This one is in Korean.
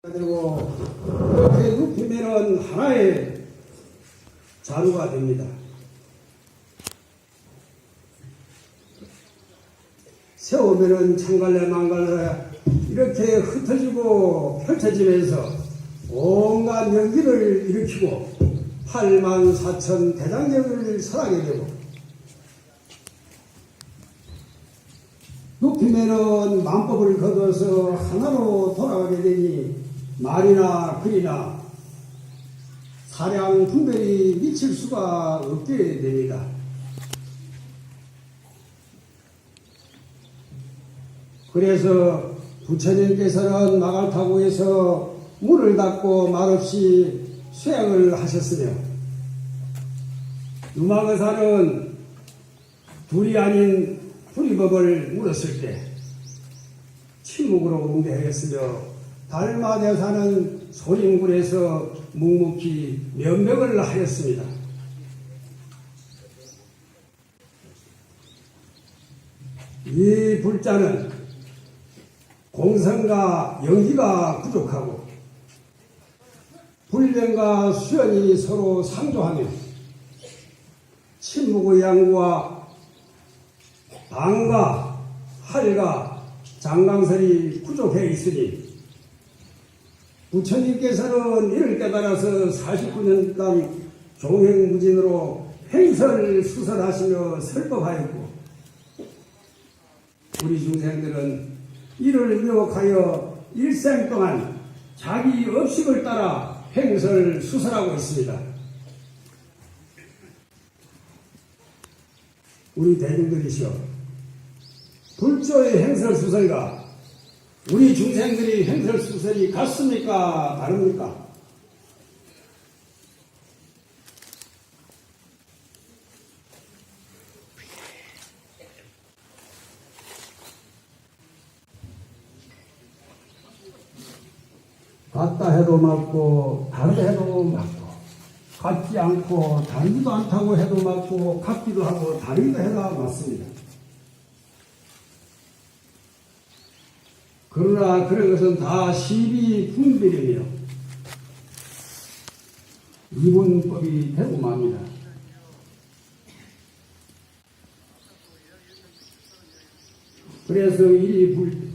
그리고 이렇게 눕히면은 하나의 자루가 됩니다. 세우면은 창갈래 망갈래 이렇게 흩어지고 펼쳐지면서 온갖 연기를 일으키고 8만 4천 대장경을 사랑하게 되고 높이면은 만법을 거둬서 하나로 돌아가게 되니 말이나 글이나 사량 분별이 미칠 수가 없게 됩니다. 그래서 부처님께서는 마갈 타고에서 문을 닫고 말없이 수양을 하셨으며 유마거사는 둘이 아닌 불이법을 물었을 때 침묵으로 응대하였으며 달마대 사는 소림굴에서 묵묵히 면벽을 하였습니다. 이 불자는 공성과 연기가 부족하고 불변과 수연이 서로 상조하며 침묵의 양구와 방과 할과 장강설이 부족해 있으니 부처님께서는 이를 깨달아서 49년간 종행무진으로 행설 수설하시며 설법하였고 우리 중생들은 이를 유혹하여 일생 동안 자기 업식을 따라 행설 수설하고 있습니다. 우리 대중들이시여 불조의 행설 수설과 우리 중생들이 행설 수설이 같습니까? 다릅니까? 같다 해도 맞고 다르다 해도 맞고 같지 않고 다르지도 않다고 해도 맞고 같기도 하고 다르기도 해도 맞습니다. 그러나 그런 것은 다 시비 분별이며 이분법이 되고 맙니다. 그래서 이 불,